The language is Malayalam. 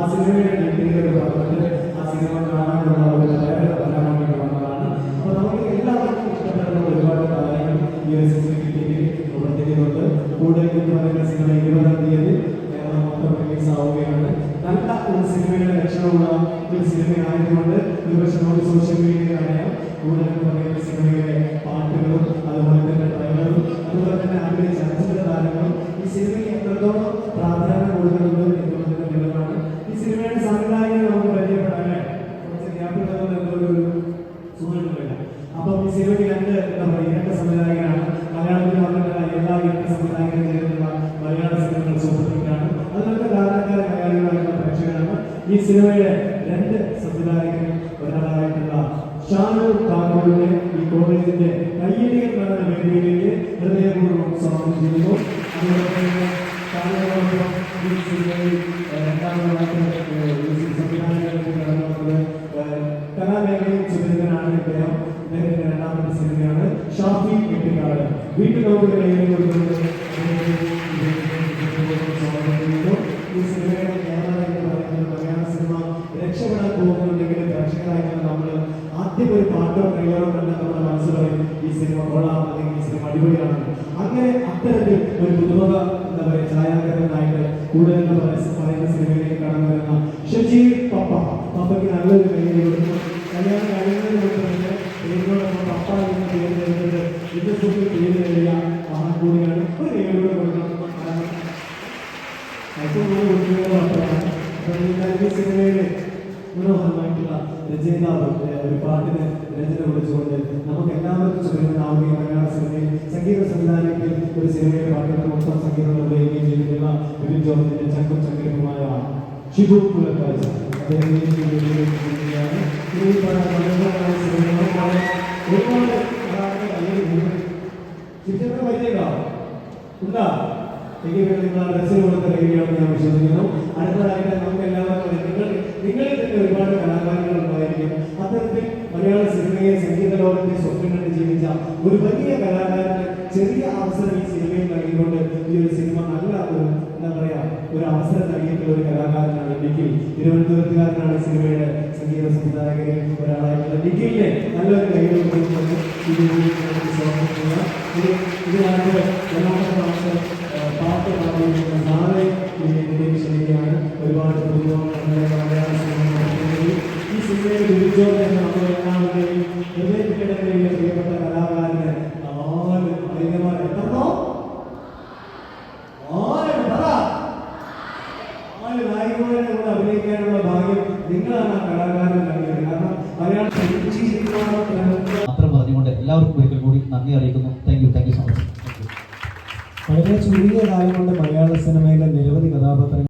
ആ സിനിമയുടെ പറഞ്ഞിട്ട് ആ സിനിമ കാണാനുള്ള ഒരു ധാരണ തരാൻ വേണ്ടി വന്നതാണ് നമുക്ക് എല്ലാവർക്കും ഇഷ്ടപ്പെടുന്ന ഒരുപാട് കാര്യങ്ങൾ ഈ ഒരു സിനിമയിലേക്ക് പ്രവർത്തിക്കുന്നുണ്ട് കൂടെ എന്ന് പറയുന്ന സിനിമ ഇരുപതാം തീയതി കേരള മൊത്തം റിലീസ് ആവുകയാണ് നല്ല ഒരു സിനിമയുടെ ലക്ഷണമുള്ള ഒരു സിനിമയായതുകൊണ്ട് ഒരു പക്ഷേ നമുക്ക് സോഷ്യൽ മീഡിയയിൽ അറിയാം കൂടെ എന്ന് പറയുന്ന സിനിമയുടെ ഈ സിനിമയിലെ രണ്ട് സംവിധായകരും ഒരാളായിട്ടുള്ള ഷാനൂർ കാക്കൂറിനെ ഈ കോളേജിന്റെ കയ്യടികൾ നടന്ന വേദിയിലേക്ക് ഹൃദയപൂർവം സ്വാഗതം ചെയ്യുന്നു. അതുപോലെ തന്നെ ഈ സിനിമയിൽ രണ്ടാമതായിട്ട് ഈ കടന്നു കലാമേഖലയിൽ സുരേന്ദ്രനാണ് ഇദ്ദേഹം. ഇദ്ദേഹത്തിന്റെ രണ്ടാമത്തെ സിനിമയാണ് ഷാഫി എട്ടിക്കാട്. വീട്ടിലോട്ട് കയ്യിൽ കൊടുക്കുന്നത് പോകുന്നുണ്ടെങ്കിൽ പ്രേക്ഷകരായിട്ട് നമ്മൾ ആദ്യം ഒരു പാട്ടോ ട്രെയിലറോ കണ്ടാൽ നമ്മുടെ മനസ്സിൽ പറയും ഈ സിനിമ കൊള്ളാം അല്ലെങ്കിൽ ഈ സിനിമ അടിപൊളിയാണ് അങ്ങനെ അത്തരത്തിൽ ഒരു പുതുമുഖ എന്താ പറയുക ഛായാഗ്രഹനായിട്ട് കൂടുതൽ പറയുന്ന സിനിമയിലേക്ക് കടന്നു വരുന്ന ഷജീർ പപ്പ. പപ്പയ്ക്ക് നല്ലൊരു കയ്യിൽ കൊടുക്കുന്നു കല്യാണം കഴിയുന്നതിന് മുമ്പ് തന്നെ പേരിനോടൊപ്പം പപ്പ എന്ന പേര് തരുന്നത് ഇന്നത്തെ പേര് നേടിയ മഹാൻ കൂടിയാണ് ഒരു കയ്യിലൂടെ കൊടുക്കണം. ഏറ്റവും കൂടുതൽ കുട്ടികളാണ് അപ്പോൾ ഈ സിനിമയിലെ മനോഹരമായിട്ടുള്ള രചയിതാവ് ഒരു പാട്ടിന് രചന കുറിച്ചുകൊണ്ട് നമുക്ക് എല്ലാവർക്കും സുഖമാവുകയും മലയാള സിനിമയിൽ സംഗീത സംവിധാനത്തിൽ ഒരു സിനിമയുടെ പാട്ടുകൾ മൊത്തം സംഗീതം നിർവഹിക്കുകയും ചെയ്തിട്ടുള്ള വിപിൻ ജോർജിന്റെ ചങ്കും ചങ്കരിക്കുമായ ഷിബു പുലക്കാഴ്ച. ഒരുപാട് ചിത്രത്തിന് പരിചയമുണ്ടോ ഉണ്ടോ. എങ്കിൽ നിങ്ങൾ ഡ്രസ്സിന് കൊടുത്ത കൈയാണെന്ന് ഞാൻ വിശ്വസിക്കുന്നു. അടുത്തതായിട്ട് നമുക്ക് എല്ലാവർക്കും നിങ്ങൾ ഒരു വലിയ കലാകാരന് ചെറിയ അവസരം ഈ സിനിമയിൽ നൽകിക്കൊണ്ട് ഈ ഒരു സിനിമ നല്ല ഒരു എന്താ പറയാ ഒരു അവസരം നൽകിയിട്ടുള്ള ഒരു കലാകാരനാണ് നിഖിൽ. തിരുവനന്തപുരത്തുകാരനാണ് സിനിമയുടെ സംഗീത സംവിധായകരെ ഒരാളായിട്ടുള്ള നിഖിലിനെ നല്ലൊരു ക്ഷണിക്കുകയാണ്. ഒരുപാട് ഈ സിനിമയുടെ വിളിച്ചോട് എന്ന അറിയിക്കുന്നു thank you thank you so much വളരെ ചുരുങ്ങിയ കാലം കൊണ്ട് മലയാള സിനിമയിലെ നിരവധി കഥാപാത്രങ്ങൾ